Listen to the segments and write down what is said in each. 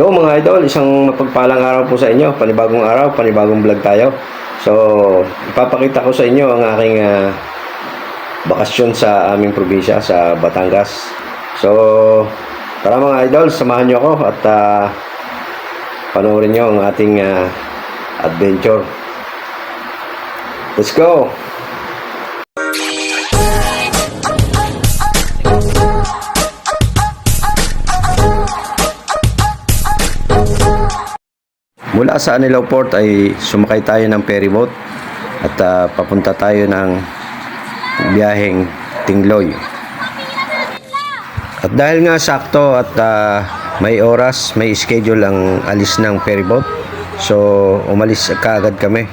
Yo mga idol, isang mapagpalang araw po sa inyo. Panibagong araw, panibagong vlog tayo. So, ipapakita ko sa inyo ang aking ah, bakasyon sa aming probinsya, sa Batangas. So, tara mga idol, samahan nyo ako at ah, panoorin nyo ang ating ah, adventure. Let's go! Mula sa Anilaw Port ay sumakay tayo ng ferry boat at ah, papunta tayo ng biyaheng Tingloy. At dahil nga sakto at ah, may oras, may schedule ang alis ng ferry boat, so umalis kaagad kami.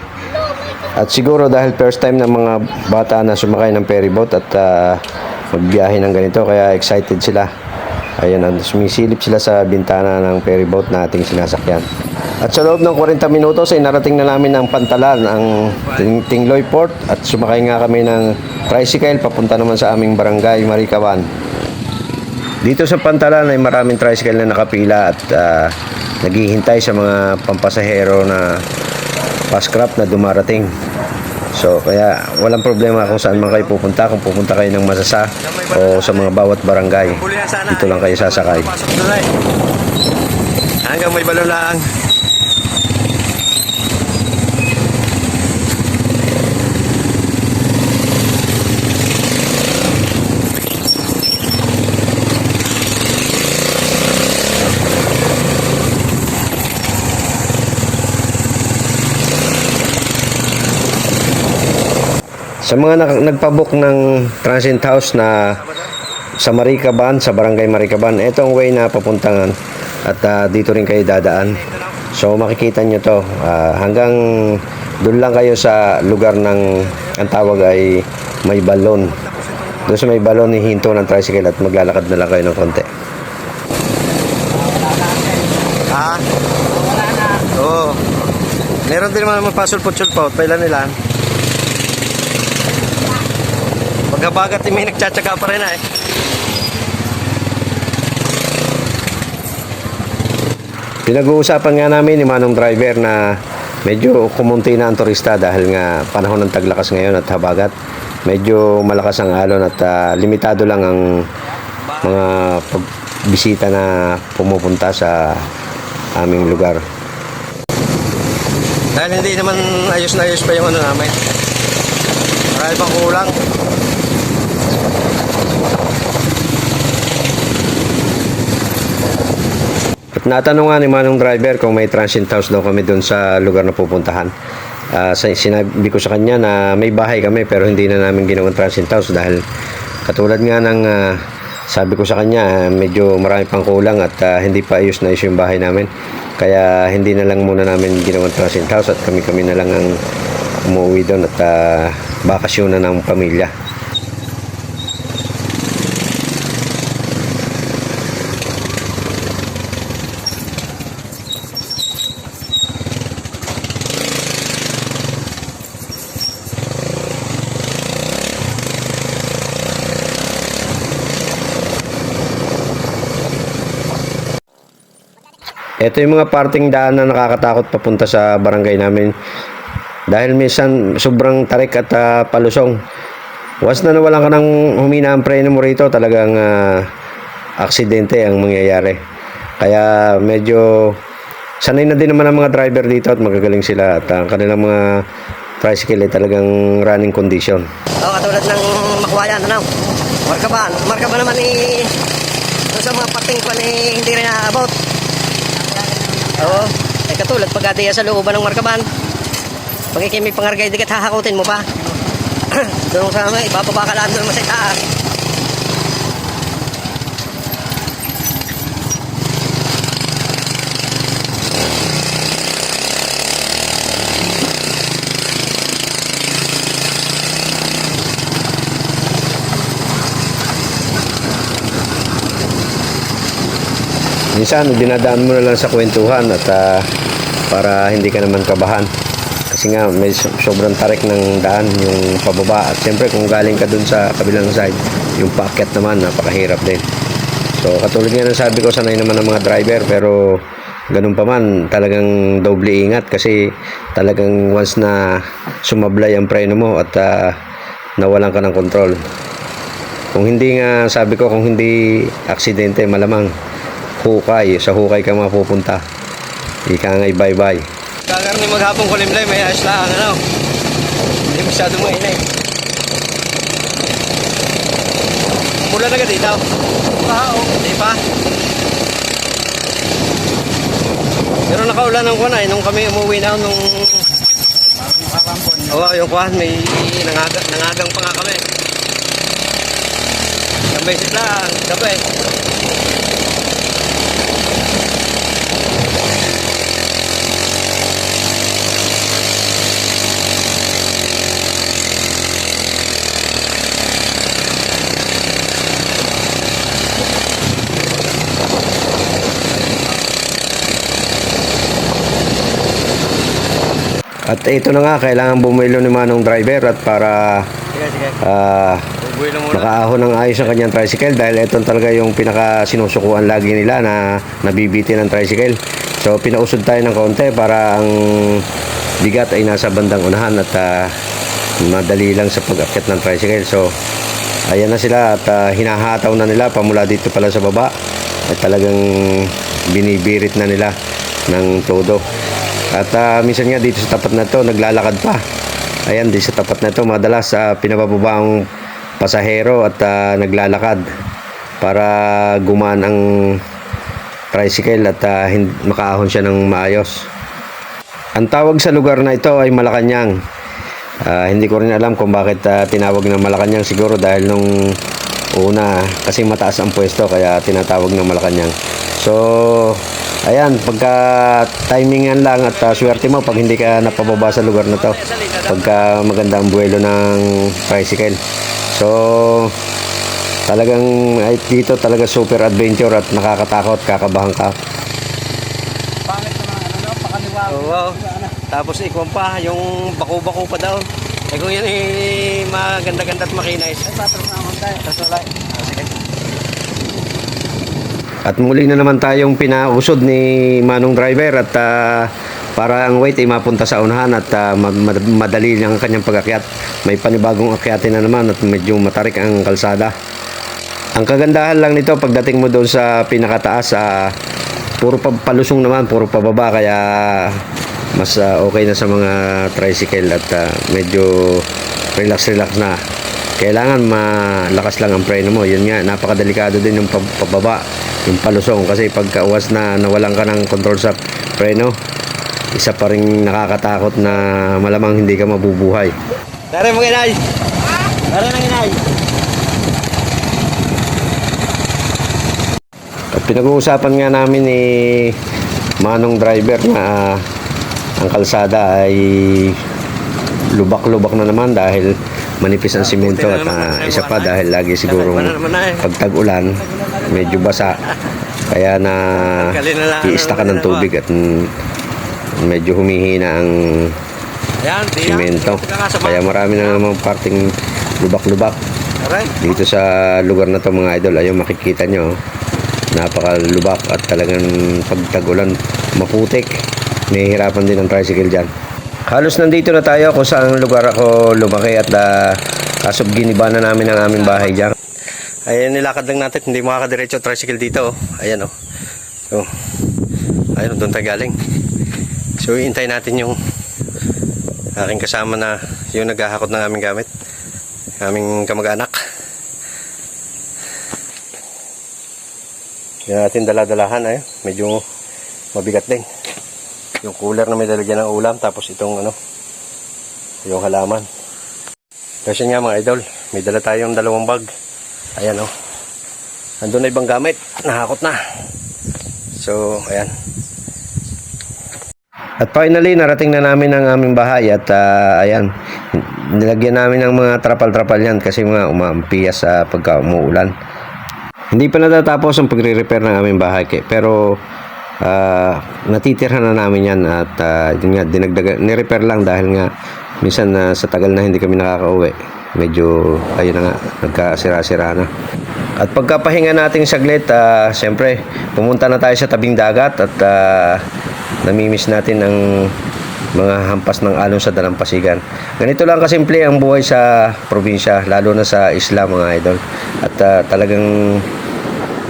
At siguro dahil first time ng mga bata na sumakay ng ferry boat at ah, magbiyahe ng ganito, kaya excited sila. Ayun, sumisilip sila sa bintana ng ferry boat na ating sinasakyan. At sa loob ng 40 minutos ay narating na namin ang Pantalan, ang Ting- Tingloy Port at sumakay nga kami ng tricycle papunta naman sa aming barangay Maricaban. Dito sa Pantalan ay maraming tricycle na nakapila at ah, naghihintay sa mga pampasahero na paskrap na dumarating. So kaya walang problema kung saan man kayo pupunta, kung pupunta kayo ng Masasa o sa mga bawat barangay. Dito lang kayo sasakay. Hanggang may balon lang. Sa mga nak- nagpabook ng transient house na sa Maricaban, sa barangay Maricaban, ito ang way na papuntangan at ah, dito rin kayo dadaan. So makikita nyo to ah, hanggang doon lang kayo sa lugar ng ang tawag ay may balon. Doon sa may balon hihinto ng tricycle at maglalakad na lang kayo ng konti. Ha? Oo. Meron din naman magpasulpot-sulpot. Pailan nila? Pagkabagat eh, may nagtsatsaga pa rin ah, eh. Pinag-uusapan nga namin ni Manong Driver na medyo kumunti na ang turista dahil nga panahon ng taglakas ngayon at habagat. Medyo malakas ang alon at ah, limitado lang ang mga pagbisita na pumupunta sa aming lugar. Dahil hindi naman ayos na ayos pa yung ano namin. Marami pang kulang. Natanong nga ni Manong Driver kung may transient house daw kami doon sa lugar na pupuntahan. Ah, sa- sinabi ko sa kanya na may bahay kami pero hindi na namin ginawang transient house dahil katulad nga ng ah, sabi ko sa kanya ah, medyo marami pang kulang at ah, hindi pa ayos na ayos yung bahay namin. Kaya hindi na lang muna namin ginawang transient house at kami-kami na lang ang umuwi doon at uh, bakasyon na ng pamilya. Ito yung mga parting daan na nakakatakot papunta sa barangay namin. Dahil minsan sobrang tarik at ah, palusong. Once na nawalan ka ng humina ang preno mo rito, talagang ah, aksidente ang mangyayari. Kaya medyo sanay na din naman ang mga driver dito at magagaling sila at ang kanilang mga tricycle ay talagang running condition. Oo, katulad ng makwayan, ano? Markaban. Markaban naman eh, doon sa mga pating pa eh, hindi rin naabot. Oo. Eh, katulad pag adiya sa looban ng markaban. Pag ikay may pangargay, di ka hahakutin mo pa. doon sa mga, ibababa ka lang doon sa Minsan, dinadaan mo na lang sa kwentuhan at ah, para hindi ka naman kabahan. Kasi nga, may so- sobrang tarik ng daan yung pababa. At siyempre, kung galing ka dun sa kabilang side, yung paakyat naman, napakahirap din. So, katulad nga ng sabi ko, sanay naman ng mga driver, pero ganun pa man, talagang doble ingat kasi talagang once na sumablay ang preno mo at ah, nawalan ka ng control. Kung hindi nga, sabi ko, kung hindi aksidente, malamang hukay, sa hukay ka mapupunta. Ika ngay bye-bye. Kakarni maghapong kulimlay, may ayos lang, ano? Hindi masyado mainit. Mula na ka dito? Oo. Hindi pa? Pero nakaulan ng kuwan ay nung kami umuwi na nung... Oo, yung kuwan, may nangaga, nangagang pa nga kami. Isang beses lang, gabi. At ito na nga, kailangan bumilo ni Manong driver at para Sige, ah, makaahon ng ayos ang kanyang tricycle dahil ito talaga yung pinaka sinusukuan lagi nila na nabibiti ng tricycle. So pinausod tayo ng konti para ang bigat ay nasa bandang unahan at ah, madali lang sa pag-akyat ng tricycle. So ayan na sila at ah, hinahataw na nila pamula dito pala sa baba at talagang binibirit na nila ng todo. At ah, minsan nga dito sa tapat na to naglalakad pa. Ayan, di sa tapat na to madalas sa pinabababa ang pasahero at ah, naglalakad para gumaan ang tricycle at hin- makaahon siya ng maayos. Ang tawag sa lugar na ito ay Malacanang. Ah, hindi ko rin alam kung bakit ah, tinawag ng Malacanang siguro dahil nung una kasi mataas ang pwesto kaya tinatawag ng Malacanang. So, ayan, pagka timingan lang at ah, swerte mo pag hindi ka napababa sa lugar na to. Pagka maganda ang buwelo ng tricycle. So, talagang ay, dito talaga super adventure at nakakatakot, kakabahan ka. Oo, wow. Tapos ikwan pa, yung bako-bako pa daw. Eh kung yan eh, maganda-ganda at makinais. Ay, ako tayo. Tapos wala. Ah, sige. At muli na naman tayong pinausod ni Manong Driver at ah, para ang weight ay mapunta sa unahan at mad- madali ang kanyang pag-akyat. May panibagong akyatin na naman at medyo matarik ang kalsada. Ang kagandahan lang nito pagdating mo doon sa pinakataas, ah, puro pa, palusong naman, puro pababa kaya mas ah, okay na sa mga tricycle at ah, medyo relax-relax na. Kailangan malakas lang ang preno mo. Yun nga, napakadelikado din yung pab- pababa, yung palusong. Kasi pagka uwas na nawalan ka ng control sa preno, isa pa rin nakakatakot na malamang hindi ka mabubuhay. Dari mo kinay. Dari na kinay. At pinag-uusapan nga namin ni Manong Driver na ah, ang kalsada ay lubak-lubak na naman dahil manipis ang simento at ah, isa pa dahil lagi sigurong pag tag-ulan medyo basa kaya na iista ka ng tubig at medyo humihina ang Ayan, simento kaya marami na namang parting lubak-lubak dito sa lugar na to mga idol ayun makikita nyo napakalubak at talagang pag tag-ulan maputik may hirapan din ang tricycle dyan halos nandito na tayo kung saan lugar ako lumaki at uh, kasob giniba na namin ang aming bahay dyan Ayan, nilakad lang natin. Hindi makakadiretso tricycle dito. Oh. Ayan, oh. So, ayun, doon tayo galing. So, hintay natin yung aking kasama na yung naghahakot ng aming gamit. Aming kamag-anak. Yan natin dala-dalahan, ayun. Medyo mabigat din. Yung cooler na may lalagyan ng ulam, tapos itong ano, yung halaman. Kasi nga mga idol, may dala tayong dalawang bag. Ayan oh. Andun na ibang gamit. Nahakot na. So, ayan. At finally, narating na namin ang aming bahay at ah, ayan, nilagyan namin ng mga trapal-trapal yan kasi mga umampiyas sa pagka umuulan. Hindi pa natatapos ang pagre-repair ng aming bahay pero ah, natitirhan na namin yan at ah, yun nga, ni-repair lang dahil nga minsan na sa tagal na hindi kami nakaka-uwi. Medyo, ayun na nga, nagkasira-sira na. At pagkapahinga nating saglit, ah, siyempre, pumunta na tayo sa tabing dagat at ah, namimiss natin ang mga hampas ng alon sa dalampasigan. Ganito lang kasimple ang buhay sa probinsya, lalo na sa isla mga idol. At ah, talagang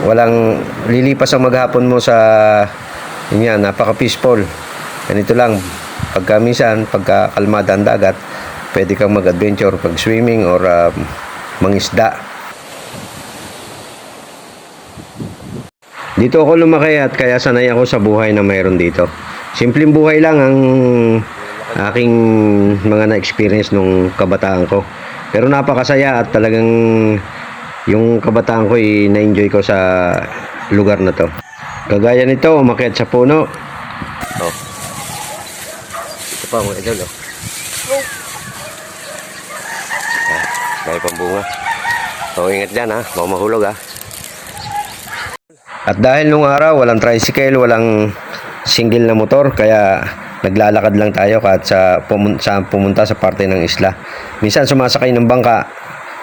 walang lilipas ang maghapon mo sa yun yan, napaka-peaceful. Ganito lang, pagka minsan, pagka kalmada ang dagat, pwede kang mag-adventure, pag-swimming or ah, mangisda. Dito ako lumaki at kaya sanay ako sa buhay na mayroon dito. Simpleng buhay lang ang aking mga na-experience nung kabataan ko. Pero napakasaya at talagang yung kabataan ko ay na-enjoy ko sa lugar na to. Kagaya nito, umakyat sa puno. Oh. Ito pa mga idol, oh. Ah, dahil pang. So, ingat dyan ha. Baka mahulog ha. At dahil nung araw, walang tricycle, walang single na motor, kaya naglalakad lang tayo kahit sa, pumun- sa pumunta sa parte ng isla. Minsan sumasakay ng bangka,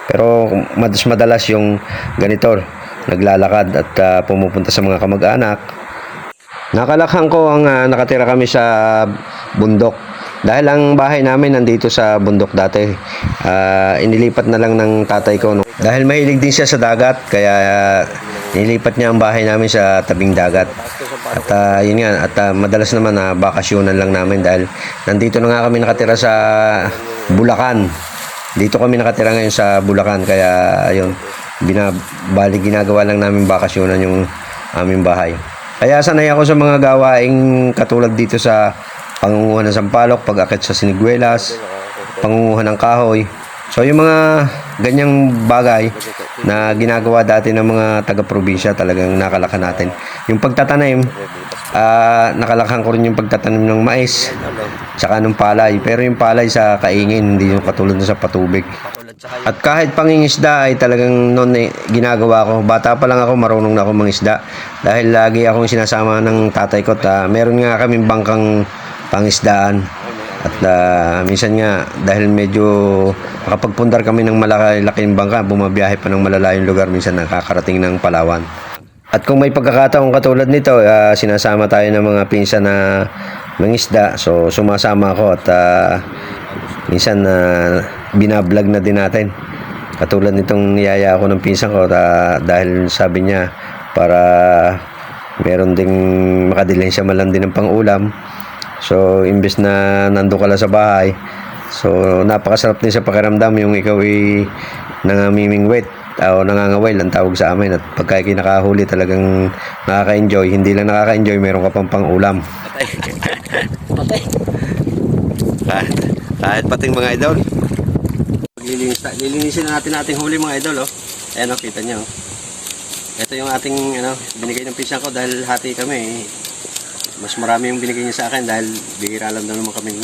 pero mas madalas yung ganito, naglalakad at ah, pumupunta sa mga kamag-anak. Nakalakhan ko ang ah, nakatira kami sa bundok. Dahil ang bahay namin nandito sa bundok dati. Ah, inilipat na lang ng tatay ko. no? Dahil mahilig din siya sa dagat, kaya ah, nilipat niya ang bahay namin sa tabing dagat. At ah, yun nga, at ah, madalas naman na bakasyonan lang namin dahil nandito na nga kami nakatira sa Bulacan. Dito kami nakatira ngayon sa Bulacan kaya ayun, binabali ginagawa lang namin bakasyonan yung aming bahay. Kaya sanay ako sa mga gawaing katulad dito sa pangunguhan ng sampalok, pag-akit sa siniguelas, pangunguhan ng kahoy. So yung mga ganyang bagay na ginagawa dati ng mga taga-probinsya talagang nakalakhan natin. Yung pagtatanim, ah nakalakhan ko rin yung pagtatanim ng mais, tsaka ng palay. Pero yung palay sa kaingin, hindi yung katulad sa patubig. At kahit pangingisda ay talagang noon eh, ginagawa ko. Bata pa lang ako, marunong na ako mangisda. Dahil lagi akong sinasama ng tatay ko. Ta, meron nga kaming bangkang pangisdaan. At ah, minsan nga, dahil medyo nakapagpundar kami ng malaki-laking bangka, bumabiyahe pa ng malalayong lugar, minsan nakakarating ng Palawan. At kung may pagkakataong katulad nito, ah, sinasama tayo ng mga pinsan na mangisda. So, sumasama ako at ah, minsan na binablog na din natin. Katulad nitong niyaya ako ng pinsan ko ta, dahil sabi niya para meron ding makadilhin siya man lang din ng pang-ulam. So, imbes na nando ka lang sa bahay, so napakasarap din sa pakiramdam yung ikaw ay nangamimingwit o nangangaway lang tawag sa amin at pagka kinakahuli talagang nakaka-enjoy hindi lang nakaka-enjoy meron ka pang pang-ulam Patay. kahit, kahit pating mga idol lilinis, lilinisin na natin ating huli mga idol oh. ayan oh, kita nyo ito yung ating ano, binigay ng pinsan ko dahil hati kami eh. Mas marami yung binigay niya sa akin dahil bihira lang daw naman kami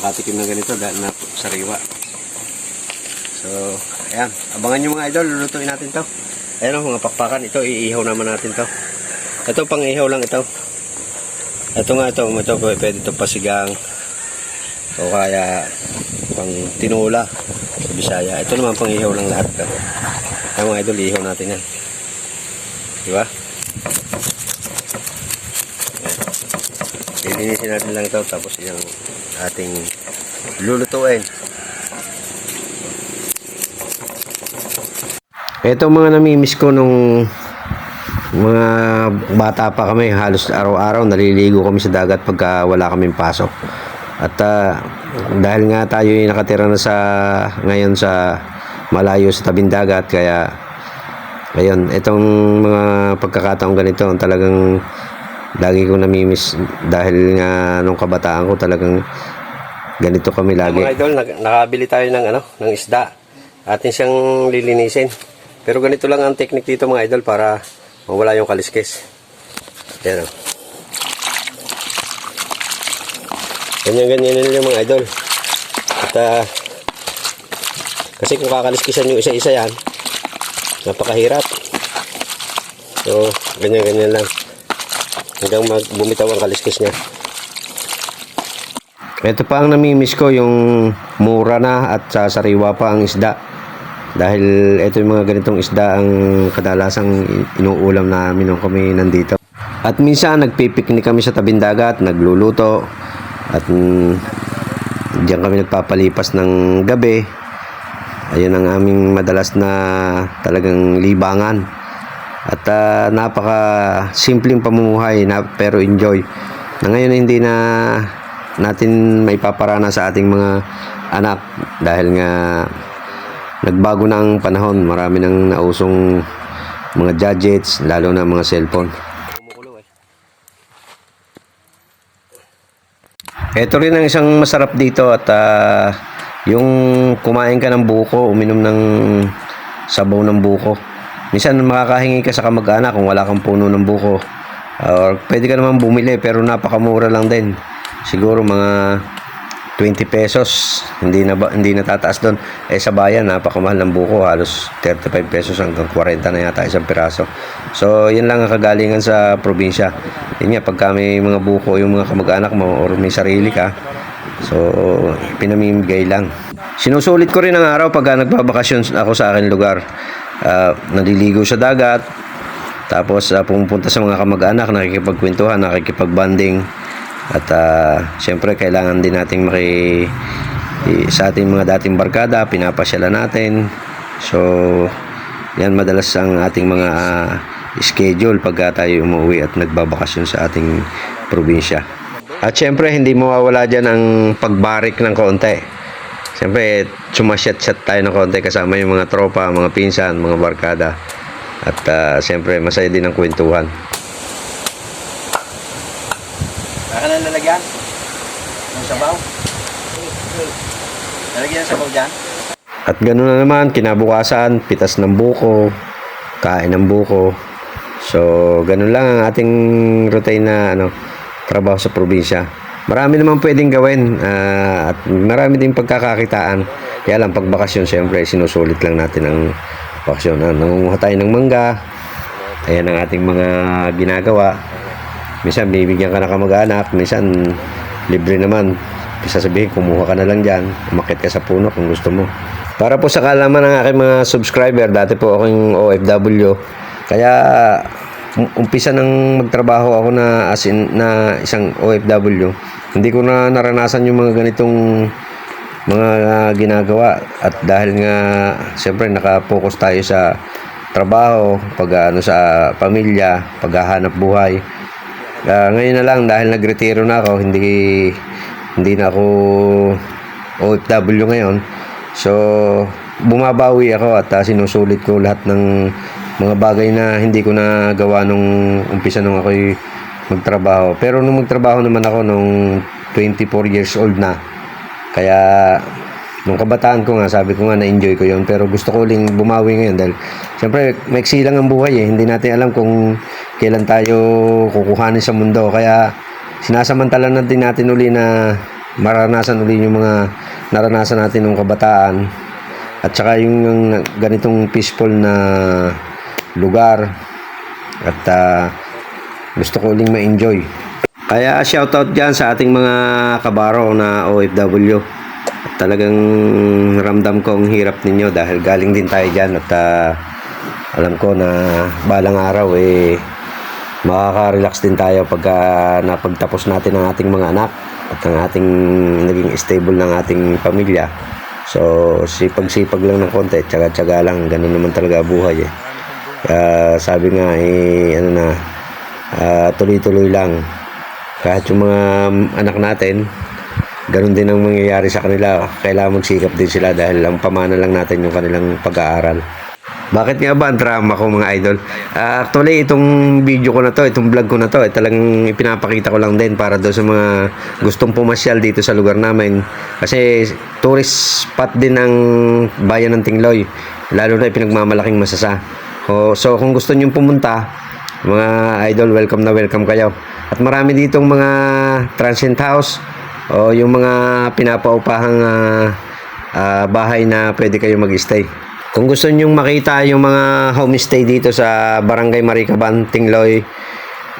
makatikim ng ganito dahil na sariwa so ayan abangan nyo mga idol lulutuin natin to ayan oh, mga pakpakan ito iihaw naman natin to ito pang ihaw lang ito ito nga ito, ito pwede ito pasigang o kaya pang tinula sa Bisaya. Ito naman pang ihaw lang lahat. Ang mga idol, ihaw natin yan. Di ba? Yan. Lilinisin natin lang ito tapos yung ating lulutuin. Ito mga namimiss ko nung mga bata pa kami, halos araw-araw naliligo kami sa dagat pagka wala kaming pasok. At ah, dahil nga tayo ay nakatira na sa ngayon sa malayo sa tabing dagat kaya ayun, itong mga pagkakataong ganito talagang lagi kong namimiss dahil nga nung kabataan ko talagang ganito kami lagi. Mga idol, nakabili tayo ng ano, ng isda. Atin siyang lilinisin. Pero ganito lang ang technique dito mga idol para mawala yung kaliskis. Yan o. Ganyan-ganyan nila yung mga idol. At ah, kasi kung kakaliskisan yung isa-isa yan, napakahirap. So, ganyan-ganyan lang. Hanggang mag bumitaw ang kaliskis niya. Ito pa ang namimiss ko yung mura na at sa sariwa pa ang isda. Dahil ito yung mga ganitong isda ang kadalasang inuulam namin nung kami nandito. At minsan nagpipiknik kami sa tabing dagat, nagluluto. At diyan kami nagpapalipas ng gabi. Ayun ang aming madalas na talagang libangan. At ah, napaka simpleng pamumuhay na pero enjoy. Na ngayon hindi na natin may paparana sa ating mga anak dahil nga nagbago na ang panahon. Marami nang nausong mga gadgets, lalo na mga cellphone. Ito rin ang isang masarap dito at ah, yung kumain ka ng buko, uminom ng sabaw ng buko. Minsan makakahingi ka sa kamag-anak kung wala kang puno ng buko. Or pwede ka naman bumili pero napakamura lang din. Siguro mga 20 pesos. Hindi na hindi na tataas doon. Eh sa bayan napakamahal ng buko, halos 35 pesos hanggang 40 na yata isang piraso. So, yun lang ang kagalingan sa probinsya. Yun nga, pagka may mga buko yung mga kamag-anak mo or may sarili ka, so pinamimigay lang. Sinusulit ko rin ang araw pagka nagbabakasyon ako sa akin lugar. Ah, naliligo sa dagat, tapos uh, pumupunta sa mga kamag-anak, nakikipagkwentuhan, nakikipagbanding. At uh, siyempre kailangan din nating maki sa ating mga dating barkada, pinapasyalan natin. So, yan madalas ang ating mga ah, schedule pagka tayo umuwi at nagbabakasyon sa ating probinsya. At siyempre, hindi mawawala dyan ang pagbarik ng konti. Siyempre, sumasyat-syat tayo ng konti kasama yung mga tropa, mga pinsan, mga barkada. At ah, siyempre, masaya din ang kwentuhan. Saka na lalagyan? Ng sabaw? Lalagyan ng sabaw dyan? At ganoon na naman, kinabukasan, pitas ng buko, kain ng buko. So, ganun lang ang ating routine na ano, trabaho sa probinsya. Marami naman pwedeng gawin ah, at marami din pagkakakitaan. Kaya lang, pag bakasyon, siyempre, sinusulit lang natin ang bakasyon. Ah, nangunguha tayo ng mangga. Ayan ang ating mga ginagawa. Minsan, bibigyan ka na kamag-anak. Minsan, libre naman. Sasabihin, kumuha ka na lang dyan. Umakit ka sa puno kung gusto mo. Para po sa kalaman ng aking mga subscriber, dati po akong OFW. Kaya umpisa nang magtrabaho ako na as in, na isang OFW. Hindi ko na naranasan yung mga ganitong mga ah, ginagawa at dahil nga siyempre nakapokus tayo sa trabaho, pag ano sa pamilya, paghahanap buhay. Ah, ngayon na lang dahil nagretiro na ako, hindi hindi na ako OFW ngayon. So, bumabawi ako at ah, sinusulit ko lahat ng mga bagay na hindi ko na gawa nung umpisa nung ako'y magtrabaho. Pero nung magtrabaho naman ako nung 24 years old na, kaya nung kabataan ko nga, sabi ko nga na-enjoy ko yon pero gusto ko uling bumawi ngayon dahil siyempre maiksi lang ang buhay eh. Hindi natin alam kung kailan tayo kukuhanin sa mundo. Kaya sinasamantala na din natin uli na maranasan uli yung mga naranasan natin nung kabataan at saka yung ganitong peaceful na lugar at ah, gusto ko uling ma-enjoy. Kaya shoutout dyan sa ating mga kabaro na OFW. At talagang ramdam ko ang hirap ninyo dahil galing din tayo dyan at ah, alam ko na balang araw eh makaka-relax din tayo pagka napagtapos natin ang ating mga anak at ang ating naging stable ng ating pamilya. So, sipag-sipag lang ng konti, tsaga-tsaga lang, ganun naman talaga buhay eh. Kaya sabi nga eh, ano na, ah, tuloy-tuloy lang. Kahit yung mga anak natin, ganun din ang mangyayari sa kanila. Kailangan magsikap din sila dahil ang pamana lang natin yung kanilang pag-aaral. Bakit nga ba ang drama ko mga idol? Ah, actually, itong video ko na to, itong vlog ko na to, eh, talagang ipinapakita ko lang din para doon sa mga gustong pumasyal dito sa lugar namin. Kasi tourist spot din ng bayan ng Tingloy. Lalo na pinagmamalaking masasa. O, so kung gusto nyo pumunta, mga idol, welcome na welcome kayo. At marami ditong mga transient house o yung mga pinapaupahang ah, ah, bahay na pwede kayo mag-stay. Kung gusto nyong makita yung mga homestay dito sa Barangay Maricaban, Tingloy,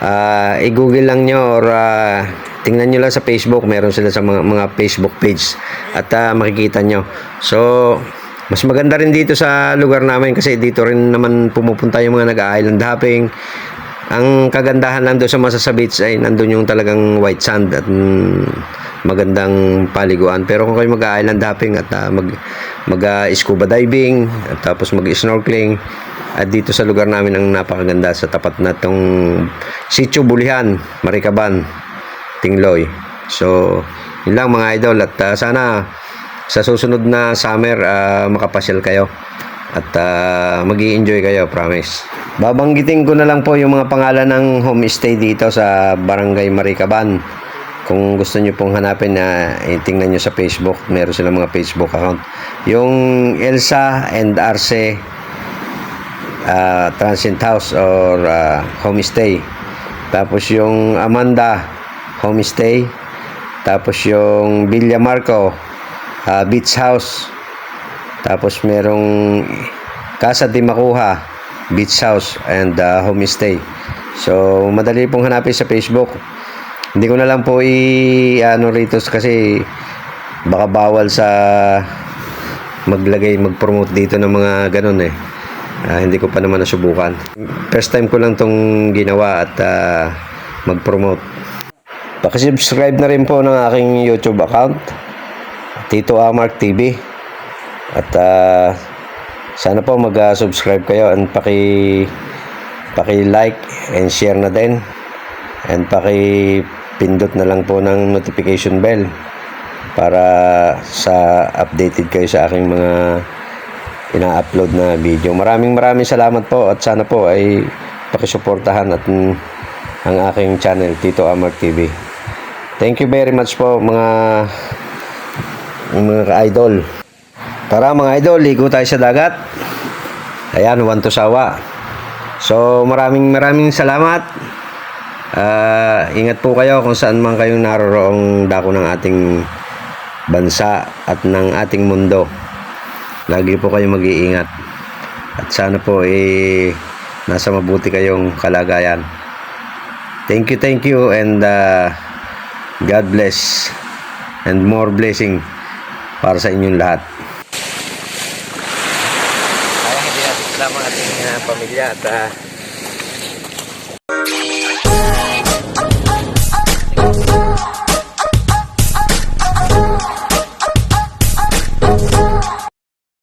ah, i-google lang nyo or ah, tingnan nyo lang sa Facebook. Meron sila sa mga, mga Facebook page at ah, makikita nyo. So, Mas maganda rin dito sa lugar namin kasi dito rin naman pumupunta yung mga nag-island hopping. Ang kagandahan lang doon sa Masasa Beach ay nandun yung talagang white sand at mm, magandang paliguan. Pero kung kayo mag-island hopping at ah, mag, mag ah, scuba diving at tapos mag-snorkeling at dito sa lugar namin ang napakaganda sa tapat na tong Sitio Bulihan, Marikaban, Tingloy. So, yun lang mga idol at ah, sana sa susunod na summer ah, makapasyal kayo at uh, mag enjoy kayo, promise. Babanggitin ko na lang po yung mga pangalan ng homestay dito sa Barangay Marikaban. Kung gusto nyo pong hanapin na eh, tingnan nyo sa Facebook, meron silang mga Facebook account. Yung Elsa and Arce uh, Transient House or uh, Homestay. Tapos yung Amanda Homestay. Tapos yung Villa Marco uh, Beach House. Tapos merong Casa de Makuha Beach House and uh, Homestay. So madali pong hanapin sa Facebook. Hindi ko na lang po i ano rito kasi baka bawal sa maglagay mag-promote dito ng mga ganun eh. Ah, hindi ko pa naman nasubukan. First time ko lang tong ginawa at ah, mag-promote. Pakisubscribe na rin po ng aking YouTube account. Tito Amark TV. At ah, sana po mag-subscribe kayo and paki paki-like and share na din. And paki-pindot na lang po ng notification bell para sa updated kayo sa aking mga ina-upload na video. Maraming maraming salamat po at sana po ay pakisuportahan at ang aking channel Tito Amar TV. Thank you very much po mga mga idol. Tara mga idol, ligo tayo sa dagat. Ayan, one to sawa. So maraming maraming salamat. Ah, ingat po kayo kung saan man kayong naroroong dako ng ating bansa at ng ating mundo. Lagi po kayong mag-iingat. At sana po eh nasa mabuti kayong kalagayan. Thank you, thank you and uh, God bless and more blessing para sa inyong lahat. Kaya hindi natin kasama ang ating uh, pamilya at uh,